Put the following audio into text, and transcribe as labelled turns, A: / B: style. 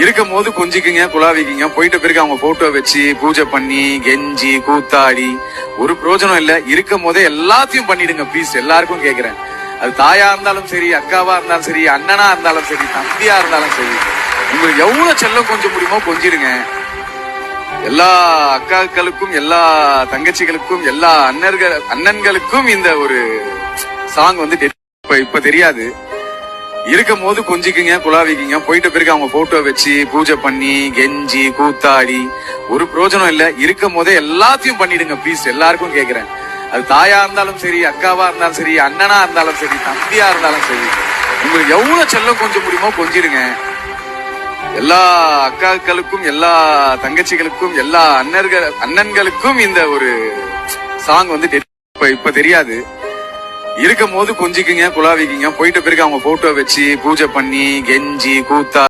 A: இருக்கும் போது கொஞ்சிக்குங்க குலாவிக்குங்க போயிட்ட பிறகு அவங்க போட்டோ வச்சு பூஜை பண்ணி கெஞ்சி கூத்தாடி ஒரு பிரயோஜனம் இல்ல. இருக்கும் போதே எல்லாத்தையும் பண்ணிடுங்க ப்ளீஸ் எல்லாருக்கும் கேக்குறேன். அது தாயா இருந்தாலும் சரி அக்காவா இருந்தாலும் சரி அண்ணனா இருந்தாலும் சரி தம்பியா இருந்தாலும் சரி உங்களுக்கு எவ்வளவு செல்லம் கொஞ்சம் முடியுமோ கொஞ்சிடுங்க. எல்லா அக்காக்களுக்கும் எல்லா தங்கச்சிகளுக்கும் எல்லா அண்ணர்கள் அண்ணன்களுக்கும் இந்த ஒரு சாங் வந்து இப்ப இப்ப தெரியாது. இருக்கும் போது கொஞ்சிக்குங்க குலாவிக்குங்க போயிட்ட பிறகு அவங்க போட்டோ வச்சு பூஜை பண்ணி கெஞ்சி கூத்தாடி ஒரு பிரயோஜனம் இல்ல. இருக்கும் போதே எல்லாத்தையும் பண்ணிடுங்க ப்ளீஸ் எல்லாருக்கும் கேக்குறேன். அது தாயா இருந்தாலும் சரி அக்காவா இருந்தாலும் சரி அண்ணனா இருந்தாலும் சரி தம்பியா இருந்தாலும் சரி உங்களுக்கு எவ்வளவு செல்லம் கொஞ்சம் முடியுமோ கொஞ்சிடுங்க. எல்லா அக்காக்களுக்கும் எல்லா தங்கச்சிகளுக்கும் எல்லா அண்ணர்கள் அண்ணன்களுக்கும் இந்த ஒரு சாங் வந்து இப்ப இப்ப தெரியாது. இருக்கும் போது கொஞ்சிக்குங்க குலாவிக்குங்க போயிட்ட பிறகு அவங்க போட்டோ வச்சு பூஜை பண்ணி கெஞ்சி கூத்தா